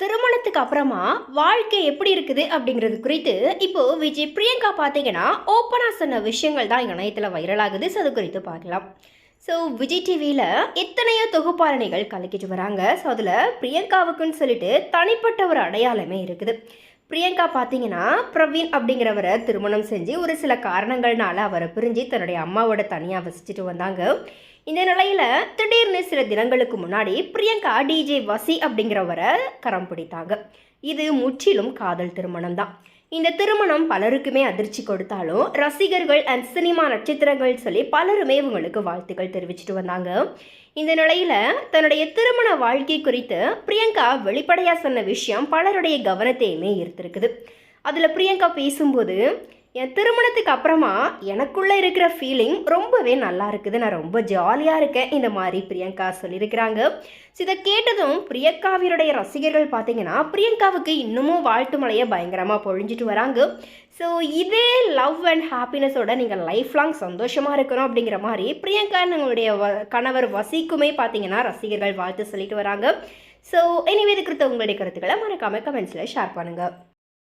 திருமணத்துக்கு அப்புறமா வாழ்க்கை எப்படி இருக்குது அப்படிங்கிறது குறித்து இப்போ விஜய் பிரியங்கா பார்த்தீங்கன்னா ஓப்பனாக சொன்ன விஷயங்கள் தான் இணையத்தில் வைரலாகுது ஸோ அது குறித்து பார்க்கலாம். ஸோ விஜய் டிவியில் எத்தனையோ தொகுப்பாளனைகள் கலக்கிட்டு வராங்க. ஸோ அதில் பிரியங்காவுக்குன்னு சொல்லிட்டு தனிப்பட்ட ஒரு அடையாளமே இருக்குது. பிரியங்கா பார்த்தீங்கன்னா பிரவீன் அப்படிங்கிறவரை திருமணம் செஞ்சு ஒரு சில காரணங்கள்னால அவரை பிரிஞ்சு தன்னுடைய அம்மாவோட தனியாக வசிச்சுட்டு வந்தாங்க. இந்த நிலையில் திடீர்னு சில தினங்களுக்கு முன்னாடி பிரியங்கா டிஜே வசி அப்படிங்கிறவரை கரம் பிடித்தாங்க. இது முற்றிலும் காதல் திருமணம் தான் இந்த திருமணம் பலருக்குமே அதிர்ச்சி கொடுத்தாலும் ரசிகர்கள் அண்ட் சினிமா நட்சத்திரங்கள் சொல்லி பலருமே இவங்களுக்கு வாழ்த்துக்கள் தெரிவிச்சிட்டு வந்தாங்க. இந்த நிலையில தன்னுடைய திருமண வாழ்க்கை குறித்து பிரியங்கா வெளிப்படையா சொன்ன விஷயம் பலருடைய கவனத்தையுமே ஈர்த்திருக்குது. அதில் பிரியங்கா பேசும்போது என் திருமணத்துக்கு அப்புறமா எனக்குள்ளே இருக்கிற ஃபீலிங் ரொம்பவே நல்லா இருக்குது. நான் ரொம்ப ஜாலியாக இருக்கேன். இந்த மாதிரி பிரியங்கா சொல்லியிருக்கிறாங்க. ஸோ இதை கேட்டதும் பிரியங்காவினுடைய ரசிகர்கள் பார்த்தீங்கன்னா பிரியங்காவுக்கு இன்னமும் வாழ்த்து மலையை பயங்கரமாக பொழிஞ்சிட்டு வராங்க. ஸோ இதே லவ் அண்ட் ஹாப்பினஸோட நீங்கள் லைஃப் லாங் சந்தோஷமாக இருக்கணும் அப்படிங்கிற மாதிரி பிரியங்கா நம்மளுடைய வ கணவர் வசிக்குமே பார்த்தீங்கன்னா ரசிகர்கள் வாழ்த்து சொல்லிட்டு வராங்க. ஸோ எனிவே இது குறித்த உங்களுடைய கருத்துக்களை மறக்காமல் கமெண்ட்ஸில் ஷேர் பண்ணுங்கள்